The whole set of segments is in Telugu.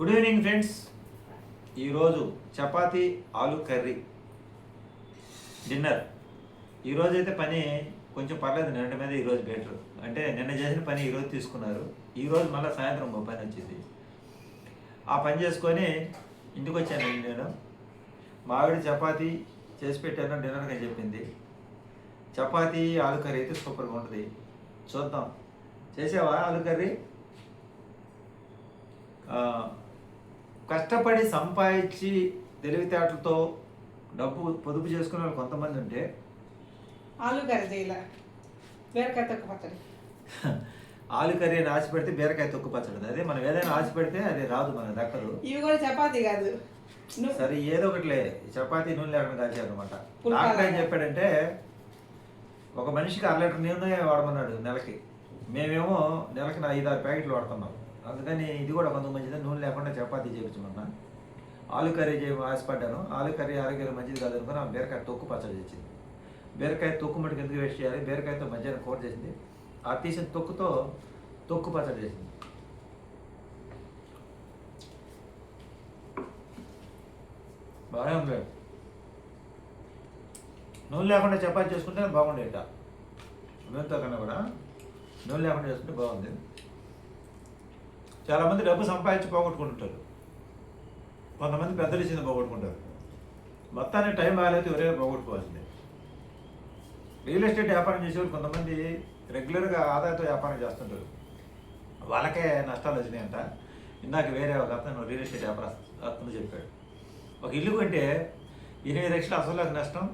గుడ్ ఈవినింగ్ ఫ్రెండ్స్ ఈరోజు చపాతీ ఆలు కర్రీ. డిన్నర్ ఈరోజు అయితే పని కొంచెం పర్లేదు నిన్న మీద ఈరోజు బెటర్. అంటే నిన్న చేసిన పని ఈరోజు తీసుకున్నారు. ఈరోజు మళ్ళీ సాయంత్రం ఒక పని వచ్చింది. ఆ పని చేసుకొని ఇంటికి వచ్చానండి నేను మావిడి చపాతీ చేసి పెట్టాను డిన్నర్ అని చెప్పింది. చపాతీ ఆలు కర్రీ అయితే సూపర్గా ఉంటుంది. చూద్దాం. చేసావా ఆలు కర్రీ? కష్టపడి సంపాదించి తెలివితేటలతో డబ్బు పొదుపు చేసుకునే వాళ్ళు కొంతమంది ఉంటే ఆలు కర్రీ చేయలే? బీరకాయ తొక్క పచ్చడి. ఆలు కర్రీ అని ఆశ పెడితే బీరకాయ తొక్కు పచ్చడి. అదే మనం ఏదైనా ఆశ పెడితే అది రాదు మనకు దక్కదు ఇవి కూడా చపాతీ కాదు. సరే ఏదో ఒకటిలే. చపాతీ నూనె లేకుండా కాల్చారు అనమాట డాక్టర్ ఏం. చెప్పాడంటే ఒక మనిషికి అర లీటర్ నూనె వాడమన్నాడు నెలకి. మేమేమో నెలకి ఐదు ఆరు ప్యాకెట్లు వాడుతున్నాం. అందుకని ఇది కూడా కొంత మంచిది నూనె లేకుండా చపాతీ చేయించమన్నా ఆలు కర్రీ చేయ ఆశపడ్డాను ఆలు కర్రీ ఆరోగ్యం మంచిది కాదు అనుకుని ఆ బీరకాయ తొక్కు పచ్చడి తెచ్చింది. బీరకాయ తొక్కు మటుకు ఎందుకు వేస్ట్ చేయాలి? బీరకాయతో మధ్యాహ్నం కూర చేసింది. ఆ తీసిన తొక్కుతో తొక్కు పచ్చడి చేసింది. బాగానే ఉంది. నూనె లేకుండా చపాతీ చేసుకుంటే బాగుండేట. నూనెతో కన్నా కూడా? నూనె లేకుండా చేసుకుంటే బాగుంది. చాలామంది డబ్బు సంపాదించి పోగొట్టుకుంటుంటారు. కొంతమంది పెద్దలు ఇచ్చింది పోగొట్టుకుంటారు. మొత్తానికి టైం బాగాలేదు ఎవరైనా పోగొట్టుకోవాల్సిందే. రియల్ ఎస్టేట్ వ్యాపారం చేసేవాళ్ళు కొంతమంది రెగ్యులర్గా ఆదాయంతో వ్యాపారం చేస్తుంటారు. వాళ్ళకే నష్టాలు వచ్చినాయంట ఇందాక వేరే ఒక అతను రియల్ ఎస్టేట్ వ్యాపారం అతను చెప్పాడు. ఒక ఇల్లు కొంటే ఎనిమిది లక్షలు అసలు నష్టం.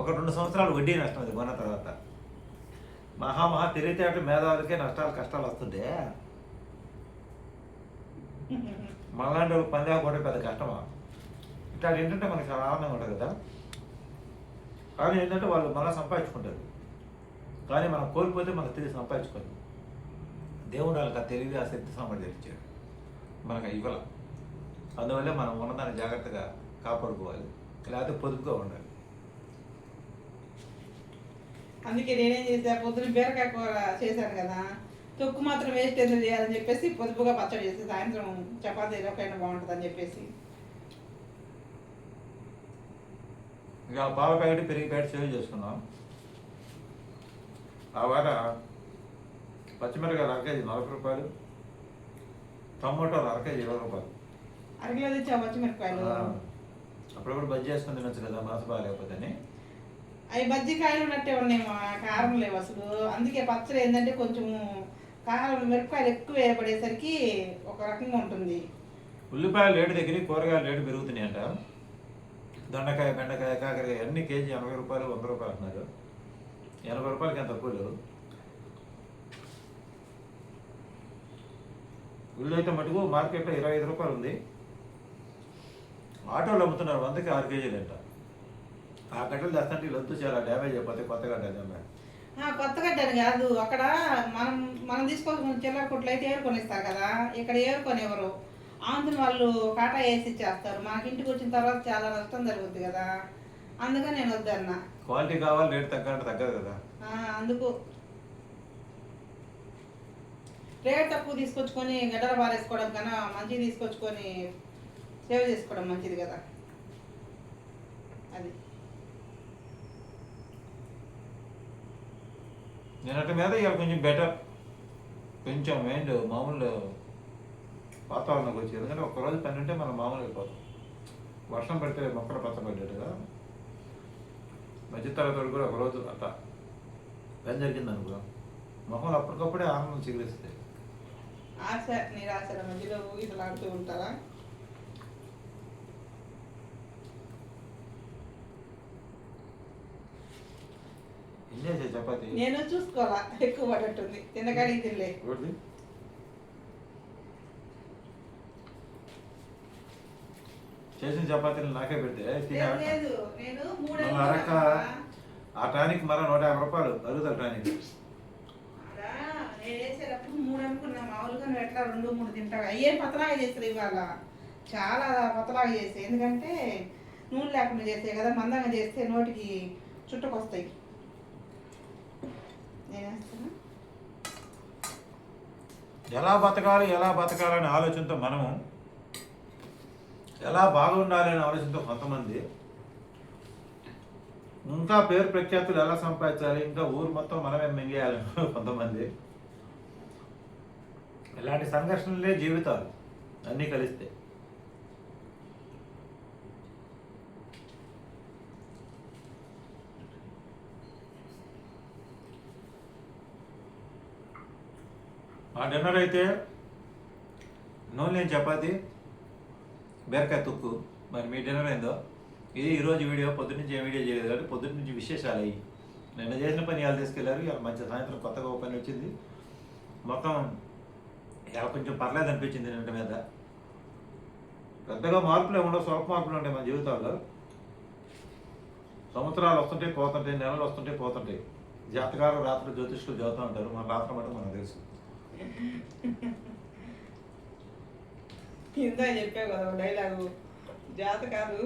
ఒక రెండు సంవత్సరాలు వడ్డీ నష్టం అది కొన్న తర్వాత. మహా మహా తెలివితేటలు మేధావులకే నష్టాలు కష్టాలు వస్తుంటే మనలాంటి వాళ్ళకి పని లేకపోతే పెద్ద కష్టమా? ఇట్లా ఏంటంటే మనకి చాలా ఆనందంగా ఉంటుంది కదా? కానీ ఏంటంటే వాళ్ళు మళ్ళీ సంపాదించుకుంటారు. కానీ మనం కోల్పోతే మనకు తిరిగి సంపాదించుకోదు దేవుడు వాళ్ళకి ఆ తెలివి ఆ శక్తి సామర్థ్యం ఇచ్చాడు. మనకు ఇవ్వాల. అందువల్ల మనం ఉన్నదాన్ని జాగ్రత్తగా కాపాడుకోవాలి. లేకపోతే పొదుపుగా ఉండాలి. అందుకే నేనేం చేసా పొద్దున బీరకాయ కూర చేశాను కదా. తొక్కు మాత్రం వేస్ట్ ఎందుకు చేయాలని చెప్పేసి పొదుపుగా పచ్చడి చేసి సాయంత్రం చపాతీలోకైనా బాగుంటుందని చెప్పేసి. ఇక పాల ప్యాకెట్ పెరిగి ప్యాకెట్ సేవ్ చేసుకున్నాం ఆ వాట పచ్చిమిరకాయలు అర కేజీ నలభై రూపాయలు టమోటాలు అర కేజీ ఇరవై రూపాయలు. అరకిలో తెచ్చా పచ్చిమిరపకాయలు? ఆ, అప్పుడప్పుడు బజ్జీ చేసుకుని తినొచ్చు కదా మనసు బాగాలేకపోతే అని. అవి బజ్జికాయలు ఉన్నట్టే ఉన్నాయి కారం లేవు అసలు. అందుకే పచ్చడి ఏంటంటే కొంచెం కారం మిరపకాయలు ఎక్కువ వేయబడేసరికి ఒక రకంగా ఉంటుంది. ఉల్లిపాయలు రేటు దగ్గర కూరగాయలు రేటు పెరుగుతున్నాయంట. దొండకాయ బెండకాయ కాకరకాయ అన్ని కేజీ ఎనభై రూపాయలు వంద రూపాయలు అంటున్నారు. ఎనభై రూపాయలకి ఎంత తక్కువ లేవు ఉల్లి అయితే మటుకు మార్కెట్లో ఇరవై ఐదు రూపాయలు ఉంది. ఆటోలు అమ్ముతున్నారు వందకి ఆరు కేజీలు అంట ఆ గడ్డలు తెస్తుంటే లొద్దు చాలా డ్యామేజ్ అయిపోతే కొత్తగా గడ్డ ఆ, కొత్త గడ్డని కాదు. అక్కడ మనం మనం తీసుకోవాల్సిన చిల్లర కొట్లు అయితే ఏరుకొనిస్తారు కదా. ఇక్కడ ఏరుకొనివ్వరు ఆంధ్ర వాళ్ళు కాటా వేసి ఇచ్చేస్తారు. మనకి ఇంటికి వచ్చిన తర్వాత చాలా నష్టం జరుగుద్ది కదా. అందుకని నేను వద్దన్నా. క్వాలిటీ కావాలి రేటు తగ్గంటే తగ్గదు కదా. అందుకు. రేట్ తక్కువ తీసుకొచ్చుకొని గడ్డలు పారేసుకోవడం కన్నా మంచిగా తీసుకొచ్చుకొని సేవ్ చేసుకోవడం మంచిది కదా. అది. నిన్నటి మీద ఇక కొంచెం బెటర్ కొంచెం మైండ్ మామూలు వాతావరణంకి వచ్చి ఎందుకంటే ఒక్కరోజు పని ఉంటే మనం మామూలు అయిపోతాం. వర్షం పడితే మొక్కలు పచ్చబడ్డట్టుగా మధ్య తరగతి కూడా ఒకరోజు అట్లా పని జరిగింది అనుకో మొహం అప్పటికప్పుడే ఆనందం చిగురిస్తాయి. ఆశ నిరాశల మధ్యలో ఊగిసలాడుతూ ఉంటారా? చేసే చపాతి. నేను చూసుకోవాలా? ఎక్కువ పడట్టుంది తినకాడికి తినలే. ఒకటి చేసిన చపాతీలు నాకే పెడితే లేదు, నేను మూడు అరక. ఆ టానిక్ మళ్ళీ నూట యాభై రూపాయలు. అరుగుదల టానిక్. నేను వేసేటప్పుడు మూడు అనుకున్నా. మామూలుగా నువ్వు ఎట్లా రెండు మూడు తింటావు? అయ్యేం పతలాగా చేస్తారు ఇవాళ. చాలా పతలాగా చేస్తాయి ఎందుకంటే నూనె లేకుండా చేస్తాయి కదా మందంగా చేస్తే నోటికి చుట్టుకొస్తాయి. ఎలా బతకాలి ఎలా బతకాలనే ఆలోచనతో మనము ఎలా బాగుండాలి అనే ఆలోచనతో కొంతమంది ఇంకా పేరు ప్రఖ్యాతులు ఎలా సంపాదించాలి ఇంకా ఊరు మొత్తం మనమే మింగేయాలి కొంతమంది ఇలాంటి సంఘర్షణలే జీవితాలు అన్నీ కలిస్తే. ఆ డిన్నర్ అయితే నూనె లేని చపాతి బీరకాయ తుక్కు. మరి మీ డిన్నర్ ఏందో? ఇది ఈరోజు వీడియో పొద్దున్నుంచి ఏం వీడియో చేయలేదు కాబట్టి పొద్దున్న నుంచి విశేషాలు అయ్యి. నిన్న చేసిన పని వాళ్ళు తీసుకెళ్ళారు ఇవాళ మంచి సాయంత్రం కొత్తగా ఓ పని వచ్చింది. మొత్తం ఇలా కొంచెం పర్లేదు అనిపించింది నిన్న మీద. పెద్దగా మార్పులు ఏముండవు స్వల్ప మార్పులు ఉంటాయి మన జీవితాల్లో. సంవత్సరాలు వస్తుంటాయి పోతుంటాయి నెలలు వస్తుంటాయి పోతుంటాయి. జాతకాలు రాత్రి జ్యోతిష్లు చదువుతూ ఉంటారు మన రాత్రి మటు మనకు తెలుసు. ఇందా చెప్పావు కదా డైలాగు. జాతకాలు.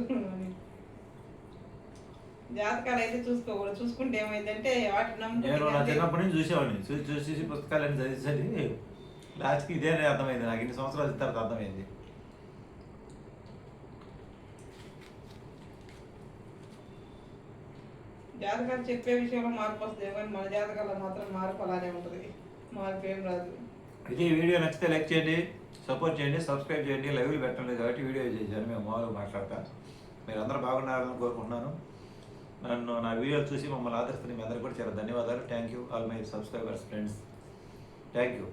జాతకాలు అయితే చూసుకోకూడదు. చూసుకుంటే ఏమైందంటే వాటిని నేను నా నమ్ముకుంటే చిన్నప్పటి నుంచి చూసేవాడిని. చూసి చూసి చూసి పుస్తకాలన్నీ చదివి చదివి లాస్ట్కి ఇదే అర్థమైంది. నాకు ఇన్ని సంవత్సరాల తర్వాత అర్థమైంది. జాతకాలు చెప్పే విషయంలో మార్పు వస్తుంది. కానీ మన జాతకాల్లో మాత్రం మార్పు అలానే ఉంటుంది. రాదు. ఇది వీడియో నచ్చితే లైక్ చేయండి సపోర్ట్ చేయండి సబ్స్క్రైబ్ చేయండి లైవ్లు పెట్టండి కాబట్టి వీడియో చేశాను మేము మామూలుగా మాట్లాడతా. మీరు అందరూ బాగున్నారని కోరుకుంటున్నాను. నన్ను నా వీడియోలు చూసి మమ్మల్ని ఆదరిస్తున్న మీ అందరికీ కూడా చాలా ధన్యవాదాలు. Thank you all my subscribers friends thank you